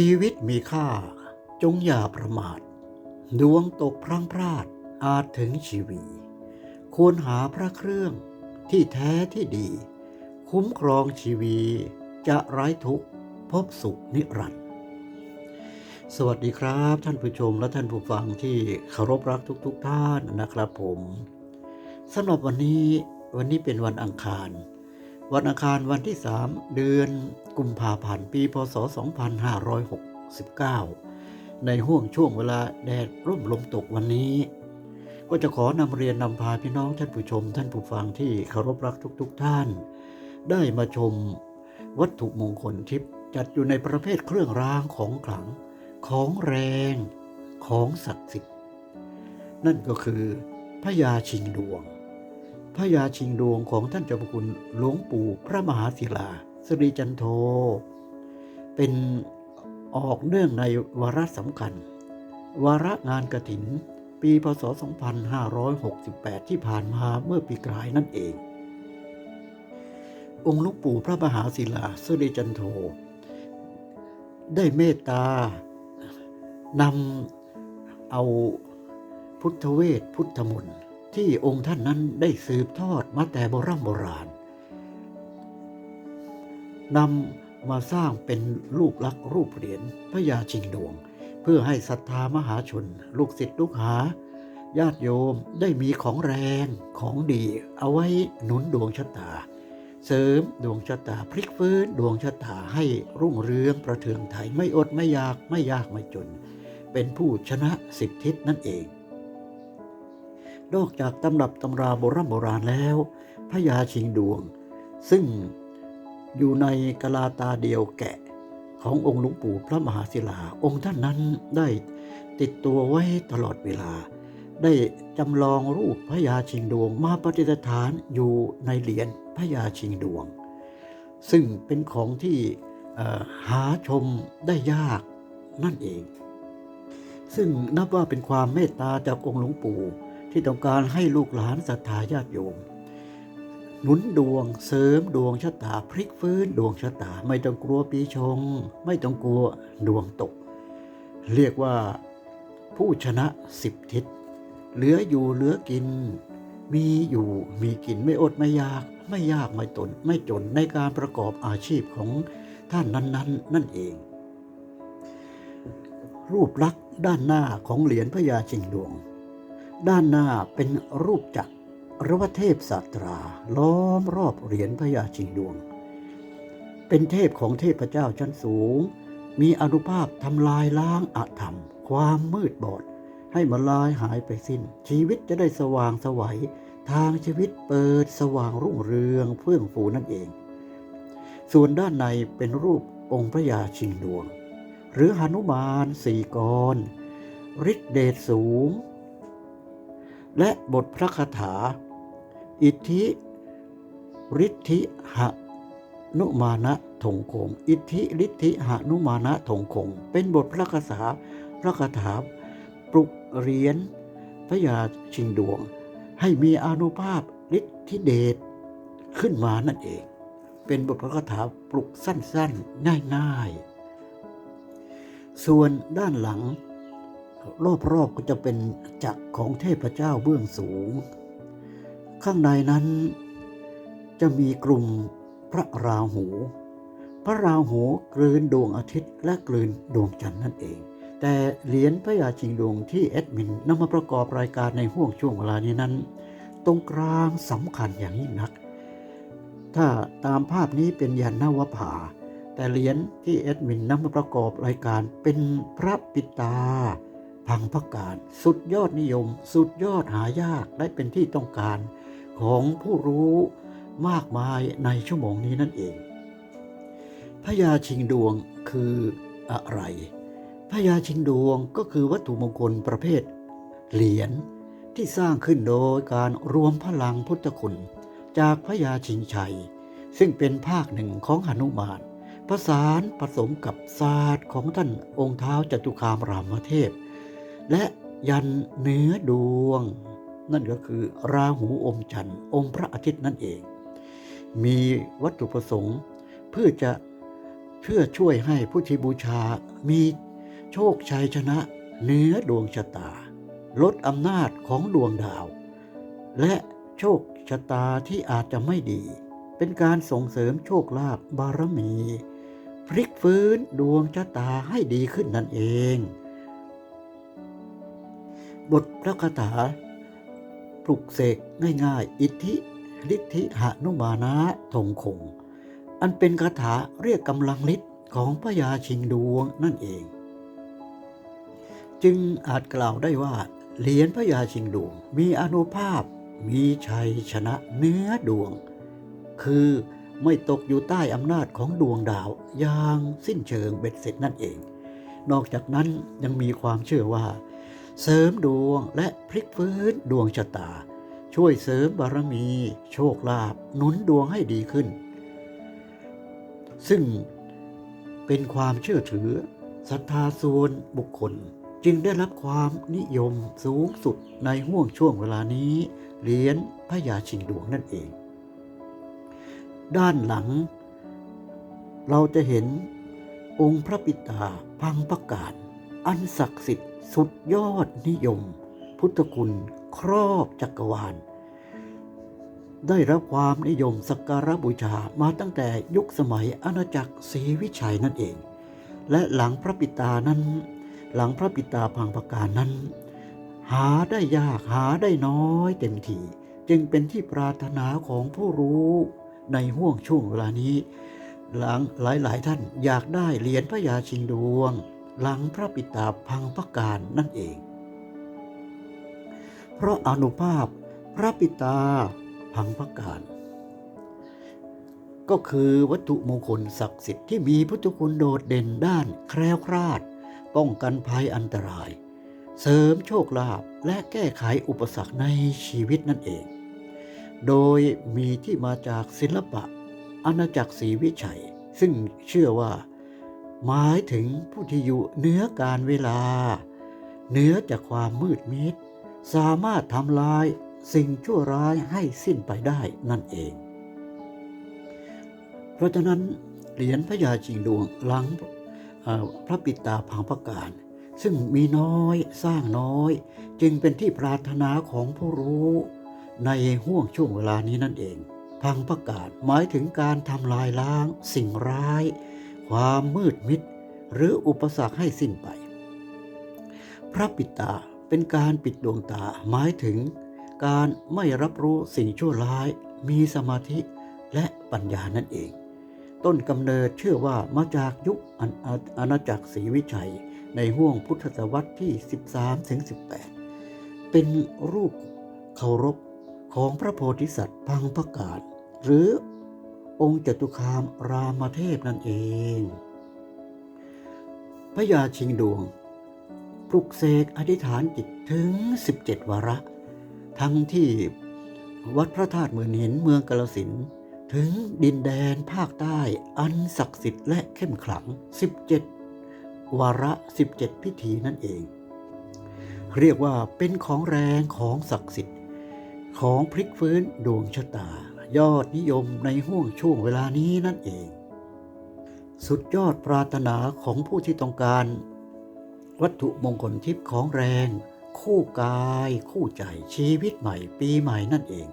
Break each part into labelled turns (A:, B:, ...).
A: ชีวิตมีค่า จงอย่าประมาท ดวงตกพลังพลาดอาจถึงชีวี ควรหาพระเครื่องที่แท้ที่ดี คุ้มครองชีวีจะไร้ทุกข์พบสุขนิรันดร์สวัสดีครับ ท่านผู้ชมและท่านผู้ฟังที่เคารพรักทุกๆทท่านนะครับผมสำหรับวันนี้วันนี้เป็นวันอังคาร วันอังคารวันที่ 3 เดือนกุมภาพันธ์ปีพศ 2569 ในห่วงช่วงเวลาแดดร่มลมตกวันนี้ ก็จะขอนำเรียนนำพาพี่น้องท่านผู้ชม ท่านผู้ฟังที่เคารพรักทุกๆทท่าน ได้มาชมวัตถุมงคลทิพย์จัดอยู่ในประเภทเครื่องรางของขลังของแรงของศักดิ์สิทธิ์นั่นก็คือพระยาชิงดวง พระยาชิงดวงของท่านเจ้าพระคุณหลวงปู่พระมหาศิลาสิริจันโท เป็นออกเนื่องในวาระสำคัญ วาระงานกระถิน ปีพศ 2568 ที่ผ่านมาเมื่อปีกลายนั่นเอง องค์หลวงปู่พระมหาศิลาสิริจันโท ได้เมตตานำเอาพุทธเวทพุทธมนต์ ที่องค์ท่านนั้นได้สืบทอดมาแต่โบราณโบราณนำมาสร้างเป็นรูปลักษณ์รูปเหรียญพระยาชิงดวง เพื่อให้ศรัทธามหาชน ลูกศิษย์ลูกหา ญาติโยมได้มีของแรงของดี เอาไว้หนุนดวงชะตา เสริมดวงชะตาพลิกฟื้นดวงชะตาให้รุ่งเรืองประเทืองไทยไม่อดไม่ยากไม่ยากไม่จน เป็นผู้ชนะสิบทิศนั่นเอง นอกจากตำรับตำราโบราณโบราณแล้วพระยาชิงดวง ซึ่งอยู่ในกะลาตาเดียวแกะขององค์หลวงปู่พระมหาศิลา องค์ท่านนั้นได้ติดตัวไว้ตลอดเวลา ได้จำลองรูปพระยาชิงดวงมาประดิษฐานอยู่ในเหรียญพระยาชิงดวง ซึ่งเป็นของที่หาชมได้ยากนั่นเอง ซึ่งนับว่าเป็นความเมตตาจากองค์หลวงปู่ ที่ต้องการให้ลูกหลานศรัทธาญาติโยมหนุนดวงเสริมดวงชะตาพลิกฟื้นดวงชะตาไม่ต้องกลัวปีชง ไม่ต้องกลัวดวงตก เรียกว่าผู้ชนะสิบทิศ เหลืออยู่เหลือกิน มีอยู่มีกินไม่อดไม่ยาก ไม่ยากไม่ตน ไม่จนในการประกอบอาชีพของท่านนั้นๆนั่นเอง รูปลักษณ์ด้านหน้าของเหรียญพระยาชิงดวง ด้านหน้าเป็นรูปจักรรวเทพสัตรา ล้อมรอบเหรียญพระยาชิงดวง เป็นเทพของเทพเจ้าชั้นสูง มีอนุภาพทำลายล้างอาธรรม ความมืดบอด ให้มาลายหายไปสิ้น ชีวิตจะได้สว่างสวัย ทางชีวิตเปิดสว่างรุ่งเรืองเฟื่องฟูนั่นเอง ส่วนด้านในเป็นรูปองค์พระยาชิงดวง หรือหนุมานสี่กรฤทธิเดชสูง และบทพระคาถา อิทธิฤทธิหนุมานะถงคง อิทธิฤทธิหนุมานะถงคง เป็นบทพระคาถาพระคาถาปลุกเรียนพระยาชิงดวง ให้มีอนุภาพฤทธิเดชขึ้นมานั่นเอง เป็นบทพระคาถาปลุกสั้นๆ ง่ายๆ ส่วนด้านหลัง รอบๆก็จะเป็นจักรของเทพเจ้าเบื้องสูง ข้างในนั้นจะมีกลุ่มพระราหู พระราหูกลืนดวงอาทิตย์และกลืนดวงจันทร์นั่นเอง แต่เหรียญพระยาชิงดวงที่แอดมินนำมาประกอบรายการในห่วงช่วงเวลานี้นั้น ตรงกลางสำคัญอย่างยิ่งนัก ถ้าตามภาพนี้เป็นยันนวภาแต่เหรียญที่แอดมินนำมาประกอบรายการเป็นพระปิตา พังพักการ สุดยอดนิยม สุดยอดหายากและเป็นที่ต้องการของผู้รู้มากมายในชั่วโมงนี้นั่นเองพระยาชิงดวงคืออะไรพระยาชิงดวงก็คือวัตถุมงคลประเภท เหรียญที่สร้างขึ้นโดยการรวมพลังพุทธคุณ จากพระยาชิงชัย ซึ่งเป็นภาคหนึ่งของหนุมานผสานผสมกับศาสตร์ของท่านองค์เท้าจตุคามรามเทพ และยันเนื้อดวง นั่นก็คือราหูอมจันทร์อมพระอาทิตย์นั่นเอง มีวัตถุประสงค์เพื่อจะเพื่อช่วยให้ผู้ที่บูชามีโชคชัยชนะเนื้อดวงชะตา ลดอำนาจของดวงดาว และโชคชะตาที่อาจจะไม่ดี เป็นการส่งเสริมโชคลาภบารมี พลิกฟื้นดวงชะตาให้ดีขึ้นนั่นเอง บทพระคาถา ปลุกเสกง่ายๆ อิทธิฤทธิหนุมานะทงคง อันเป็นคาถาเรียกกำลังฤทธิ์ของพญาชิงดวงนั่นเอง จึงอาจกล่าวได้ว่า เหรียญพญาชิงดวง มีอนุภาพ มีชัยชนะเนื้อดวง คือไม่ตกอยู่ใต้อำนาจของดวงดาวอย่างสิ้นเชิงเบ็ดเสร็จนั่นเอง นอกจากนั้นยังมีความเชื่อว่า เสริมดวงและพลิกฟื้นดวงชะตา ช่วยเสริมบารมี โชคลาภหนุนดวงให้ดีขึ้น ซึ่งเป็นความเชื่อถือศรัทธาส่วนบุคคลจึงได้รับความนิยมสูงสุดในห่วงช่วงเวลานี้เหรียญพญาชิงดวงนั่นเอง ด้านหลัง เราจะเห็นองค์พระปิตาพังประกาศ อันศักดิ์สิทธิ์ สุดยอดนิยม พุทธคุณครอบจักรวาล ได้รับความนิยมสักการะบูชามาตั้งแต่ยุคสมัยอาณาจักรศรีวิชัยนั่นเอง และหลังพระปิตานั้น หลังพระปิตาพังประการนั้น หาได้ยากหาได้น้อยเต็มทีจึงเป็นที่ปรารถนาของผู้รู้ในห่วงช่วงเวลานี้ หลังหลายๆท่านอยากได้เหรียญพระยาชิงดวง หลังพระปิตาพังประการนั่นเอง เพราะอนุภาพพระปิตาพังประการ ก็คือวัตถุมงคลศักดิ์สิทธิ์ที่มีพุทธคุณโดดเด่นด้านแคล้วคลาด ป้องกันภัยอันตราย เสริมโชคลาภและแก้ไขอุปสรรคในชีวิตนั่นเอง โดยมีที่มาจากศิลปะอาณาจักรศรีวิชัย ซึ่งเชื่อว่า หมายถึงผู้ที่อยู่เหนือการเวลาเหนือจากความมืดมิด สามารถทำลายสิ่งชั่วร้ายให้สิ้นไปได้นั่นเอง เพราะฉะนั้นเหรียญพระยาชิงดวงหลังพระปิตาพังประการ ซึ่งมีน้อยสร้างน้อย จึงเป็นที่ปรารถนาของผู้รู้ในห่วงช่วงเวลานี้นั่นเอง พังประกาศหมายถึงการทำลายล้างสิ่งร้าย ความมืดมิด หรืออุปสรรคให้สิ้นไป พระปิตาเป็นการปิดดวงตาหมายถึง การไม่รับรู้สิ่งชั่วร้าย มีสมาธิและปัญญานั่นเอง ต้นกำเนิดเชื่อว่ามาจากยุคอาออาณาจักรศรีวิชัย ในห่วงพุทธศตวรรษที่ 13ถึง18 เป็นรูปเคารพของพระโพธิสัตว์พังพกาศหรือ องค์จตุคามรามเทพนั่นเอง พระยาชิงดวง ปลุกเสกอธิษฐานจิตถึง 17 วาระ ทั้งที่วัดพระธาตุเมืองหินเมืองกาลสินถึงดินแดนภาคใต้อันศักดิ์สิทธิ์และเข้มขลัง 17 วาระ 17 พิธีนั่นเอง เรียกว่าเป็นของแรงของศักดิ์สิทธิ์ของพลิกฟื้นดวงชะตา ยอดนิยมในห่วงช่วงเวลานี้นั่นเอง สุดยอดปรารถนาของผู้ที่ต้องการ วัตถุมงคลทิพย์ของแรง คู่กาย คู่ใจชีวิตใหม่ปีใหม่นั่นเอง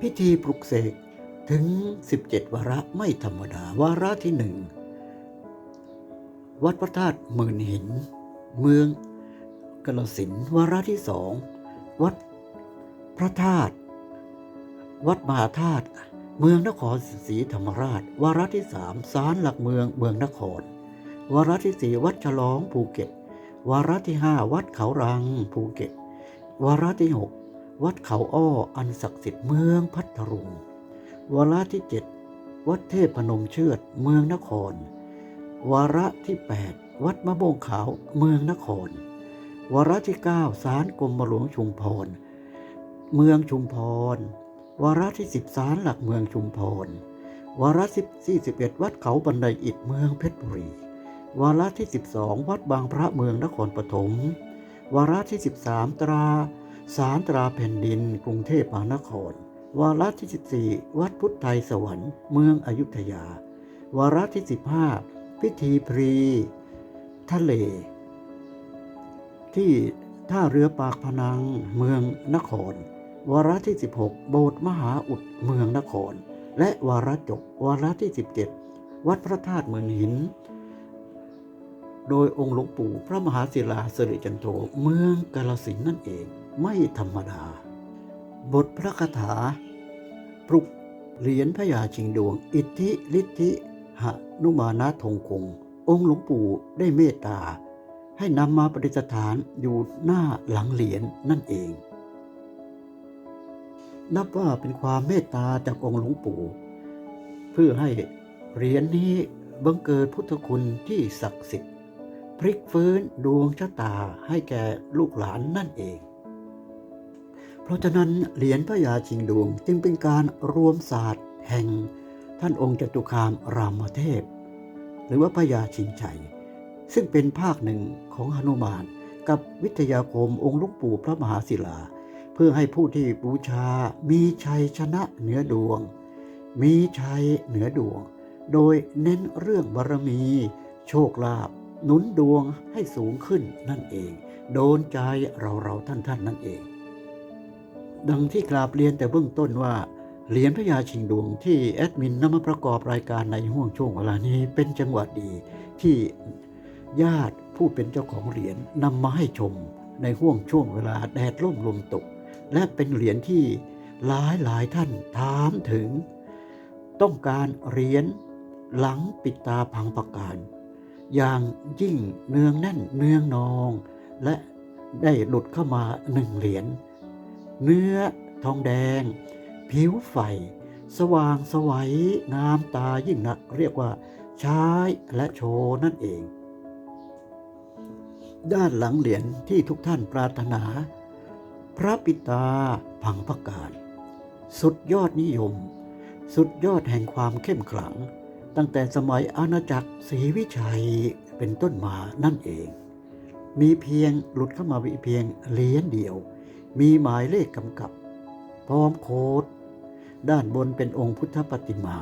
A: พิธีปลุกเสกถึง 17 วาระไม่ธรรมดาวาระที่หนึ่งวัดพระธาตุหมื่นหิน เมืองกาลสินวาระที่สองวัดพระธาตุ วัดมหาธาตุเมืองนครศรีธรรมราช วาระที่สามศาลหลักเมืองเมืองนคร วาระที่สี่วัดฉลองภูเก็ต วาระที่ห้าวัดเขารังภูเก็ต วาระที่หกวัดเขาอ้ออันศักดิ์สิทธิ์เมืองพัทลุงวาระที่เจ็ดวัดเทพพนมเชือดเมืองนคร วาระที่แปดวัดมะโบงขาวเมืองนคร วาระที่เก้าศาลกรมหลวงชุมพร เมืองชุมพร วาระที่สิบศาลหลักเมืองชุมพร วาระที่สี่สิบเอ็ดวัดเขาบันไดอิฐเมืองเพชรบุรี วาระที่12วัดบางพระเมืองนครปฐม วาระที่13ตราสารตราแผ่นดิน กรุงเทพมหานคร วาระที่14วัดพุทธไทยสวรรค์เมืองอยุธยาววาระที่15พิธีพรี ทะเล ที่ท่าเรือปากพนังเมืองนคร วาระที่ 16 โบสถ์มหาอุดเมืองนคร และวาระจบวาระที่ 17 วัดพระธาตุเมืองหิน โดยองค์หลวงปู่พระมหาศิลาสิริจันโทเมืองกาลสินนั่นเองไม่ธรรมดา บทพระคาถา ปลุกเหรียญพญาชิงดวง อิทธิฤทธิหนุมานะทงคง องค์หลวงปู่ได้เมตตา ให้นำมาประดิษฐานอยู่หน้าหลังเหรียญนั่นเอง นับว่าเป็นความเมตตาจากองค์หลวงปู่ เพื่อให้เหรียญนี้บังเกิดพุทธคุณที่ศักดิ์สิทธิ์พลิกฟื้นดวงชะตาให้แก่ลูกหลานนั่นเอง เพราะฉะนั้นเหรียญพระยาชิงดวงจึงเป็นการรวมศาสตร์แห่งท่านองค์จตุคามรามเทพ หรือว่าพระยาชิงชัย ซึ่งเป็นภาคหนึ่งของหนุมาน กับวิทยาคมองค์หลุงปู่พระมหาศิลา พื่อให้ผู้ที่บูชา มีชัยชนะเหนือดวง มีชัยเหนือดวง โดยเน้นเรื่องบารมี โชคลาภหนุนดวงให้สูงขึ้นนั่นเอง โดนใจเราเราท่านท่านนั่นเอง ดังที่กราบเรียนแต่เบื้องต้นว่าเหรียญพญาชิงดวงที่แอดมินนำมาประกอบรายการในห่วงช่วงเวลานี้เป็นจังหวะดีที่ญาติผู้เป็นเจ้าของเหรียญนำมาให้ชมในห่วงช่วงเวลาแดดร่มลมตก และเป็นเหรียญที่หลายหลายท่านถามถึง ต้องการเหรียญหลังปิดตาพังประการ อย่างยิ่งเนืองแน่นเนืองนอง และได้หลุดเข้ามาหนึ่งเหรียญเนื้อทองแดง ผิวไฟ สว่างสวัยงามตายิ่งนัก เรียกว่าใช้และโชว์นั่นเอง ด้านหลังเหรียญที่ทุกท่านปรารถนา พระปิตาพังประกาศสุดยอดนิยม สุดยอดแห่งความเข้มขลัง ตั้งแต่สมัยอาณาจักรศรีวิชัยเป็นต้นมานั่นเอง มีเพียงหลุดเข้ามาเพียงเหรียญเดียว มีหมายเลขกำกับ พร้อมโคดด้านบนเป็นองค์พุทธปฏิมา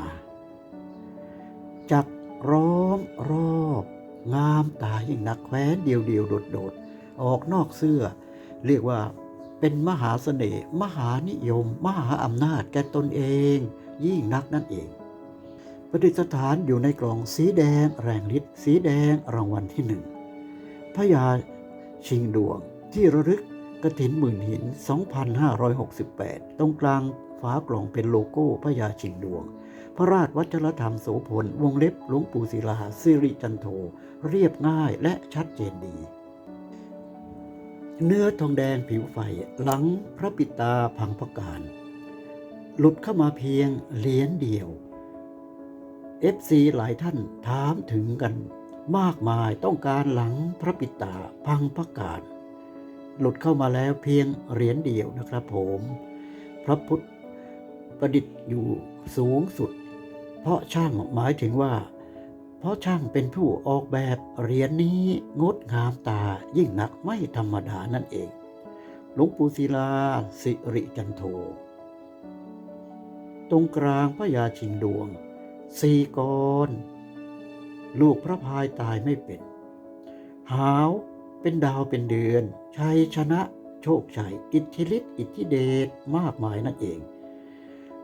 A: จักร้อมรอบ งามตายิ่งนักแคว้นเดียวเดียวโดดโดดๆออกนอกเสื้อ เรียกว่า เป็นมหาเสน่ห์มหานิยม มหาอำนาจแก่ตนเอง ยิ่งนักนั่นเองประดิษฐานอยู่ในกล่องสีแดงแรงฤทธิ์สีแดงรางวัลที่หนึ่งพระยาชิงดวงที่ระลึกกระถินหมื่นหิน 2568 ตรงกลางฝากล่องเป็นโลโก้พระยาชิงดวง พระราชวัชรธรรมโสพลวงเล็บหลวงปู่ศิลาสิริจันโท เรียบง่ายและชัดเจนดี เนื้อทองแดงผิวไฟหลังพระปิตาพังพการหลุดเข้ามาเพียงเหรียญเดียว FC หลายท่านถามถึงกัน มากมายต้องการหลังพระปิตาพังพการหลุดเข้ามาแล้วเพียงเหรียญเดียวนะครับผม พระพุทธประดิษฐ์อยู่สูงสุด เพราะช่างหมายถึงว่า เพราะช่างเป็นผู้ออกแบบเหรียญนี้งดงามตายิ่งนักไม่ธรรมดานั่นเอง หลวงปู่ศิลาสิริจันโท ตรงกลางพระยาชิงดวง สี่กรลูกพระพายตายไม่เป็น หาวเป็นดาวเป็นเดือน ชัยชนะโชคชัย อิทธิฤทธิอิทธิเดชมากมายนั่นเอง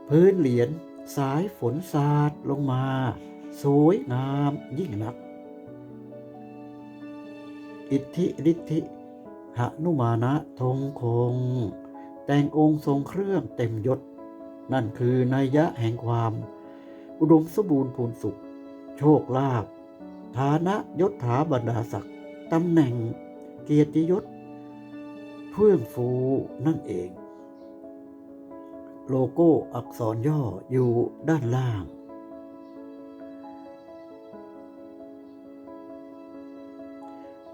A: พื้นเหรียญสายฝนสาดลงมา สวยงามยิ่งนัก อิทธิฤทธิหนุมานะธงคง แต่งองค์ทรงเครื่องเต็มยศ นั่นคือนัยยะแห่งความ อุดมสมบูรณ์พูนสุข โชคลาภฐานะยศถาบรรดาศักดิ์ตำแหน่งเกียรติยศ เพื่องฟูนั่นเอง โลโก้อักษรย่ออยู่ด้านล่าง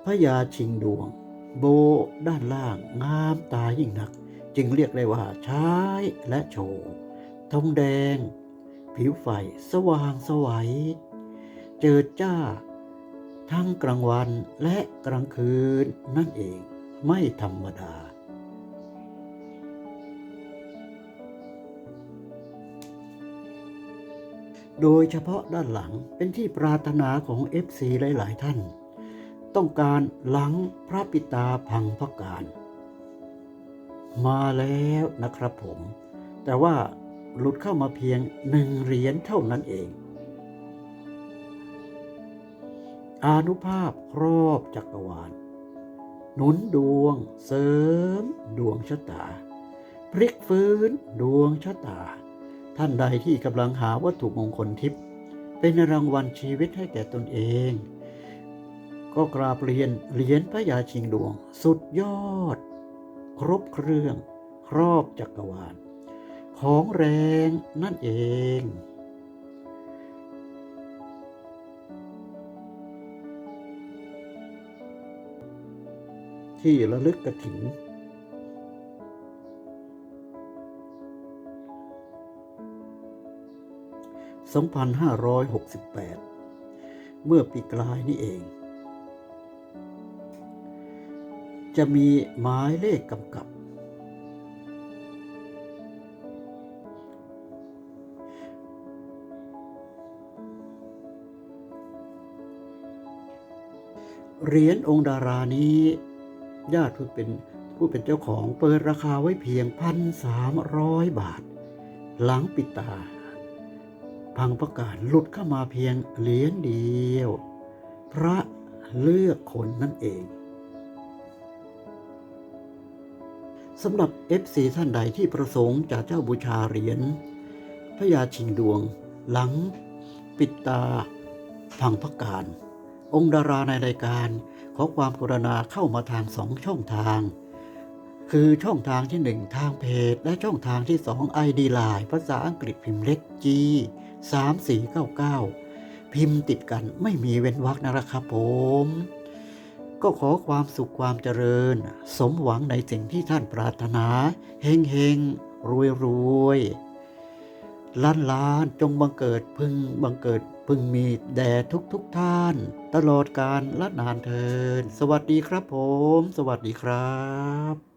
A: ระยาชิงดวง โบด้านล่างงามตายิ่งนัก จึงเรียกได้ว่าใช้และโชว์ทองแดง ผิวไฟสว่างสวัย เจิดจ้า ทั้งกลางวันและกลางคืนนั่นเองไม่ธรรมดาโดยเฉพาะด้านหลังเป็นที่ปรารถนาของ FC หลาย ๆ ท่าน ต้องการหลังพระปิตาพังพการ มาแล้วนะครับผม แต่ว่าหลุดเข้ามาเพียงหนึ่งเหรียญเท่านั้นเองอนุภาพครอบจักรวาล หนุนดวงเสริม ดวงชะตา พลิกฟื้นดวงชะตา ท่านใดที่กำลังหาวัตถุมงคลทิพย์เป็นรางวัลชีวิตให้แก่ตนเอง ก็กราบเรียนเหรียญพระยาชิงดวง สุดยอด ครบเครื่อง ครอบจักรวาล ของแรงนั่นเอง ที่ระลึกกระถิ่น2568 เมื่อปีกลายนี่เอง จะมีหมายเลขกำกับ เหรียญองค์ดารานี้ ญาติผู้เป็นผู้เป็นเจ้าของเปิดราคาไว้เพียงพันสามร้อยบาท หลังปิดตา พังประกาศหลุดเข้ามาเพียงเหรียญเดียว พระเลือกคนนั่นเอง สำหรับ FC ท่านใดที่ประสงค์จะเจ้าบูชาเหรียญพระยาชิงดวง หลัง ปิดตาพังพระการ องค์ดาราในรายการขอความกรุณาเข้ามาทางสองช่องทาง คือช่องทางที่หนึ่งทางเพจ และช่องทางที่สอง ID Line ภาษาอังกฤษพิมพ์เล็ก G 3499 พิมพ์ติดกันไม่มีเว้นวรรคนะครับผม ก็ขอความสุขความเจริญ สมหวังในสิ่งที่ท่านปรารถนา เฮงเฮงรวยรวยล้านล้านจงบังเกิดพึงบังเกิดพึงมีแด่ทุกทุกท่าน ตลอดการละนานเทิน สวัสดีครับผม สวัสดีครับ